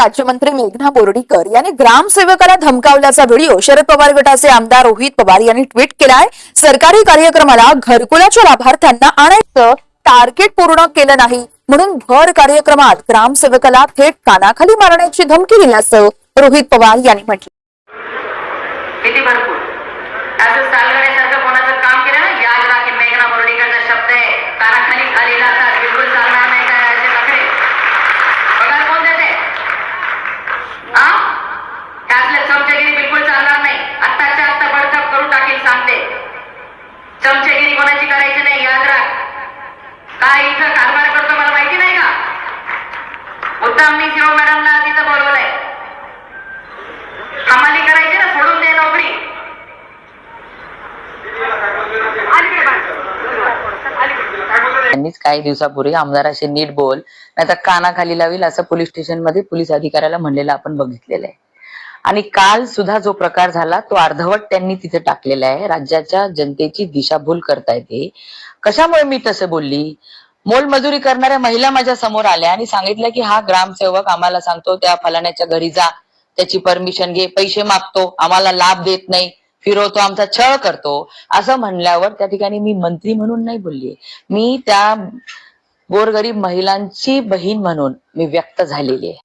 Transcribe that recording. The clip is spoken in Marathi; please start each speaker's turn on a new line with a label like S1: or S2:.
S1: राज्यमंत्री मेघना बोर्डीकर यांनी ग्रामसेवकाला धमकावल्याचा व्हिडिओ शरद पवार गटाचे आमदार रोहित पवार यांनी ट्विट केलाय. सरकारी कार्यक्रमाला घरकुलाच्या लाभार्थ्यांना आणायचं टार्गेट पूर्ण केलं नाही. म्हणून भर कार्यक्रमात ग्रामसेवकाला थेट कानाखाली मारण्याची धमकी दिल्याचं रोहित पवार यांनी म्हटलं.
S2: त्यांनीच काही दिवसापूर्वी आमदाराशी नीट बोल नाहीतर कानाखाली लावील असं पोलीस स्टेशनमध्ये पोलीस अधिकाऱ्याला म्हणलेलं आपण बघितलेलं आहे. आणि काल सुद्धा जो प्रकार झाला तो अर्धवट त्यांनी तिथे टाकलेला आहे. राज्याच्या जनतेची दिशाभूल करतायत हे कशामुळे मी तसं बोलली? मोलमजुरी करणाऱ्या महिला माझ्यासमोर आल्या आणि सांगितलं की हा ग्रामसेवक आम्हाला सांगतो त्या फलाण्याच्या घरी जा त्याची परमिशन घे पैसे मागतो आम्हाला लाभ देत नाही. फिरवतो आमचा छळ करतो. असं म्हणल्यावर त्या ठिकाणी मी मंत्री म्हणून नाही बोलली मी त्या गोरगरीब महिलांची बहीण म्हणून मी व्यक्त झालेली आहे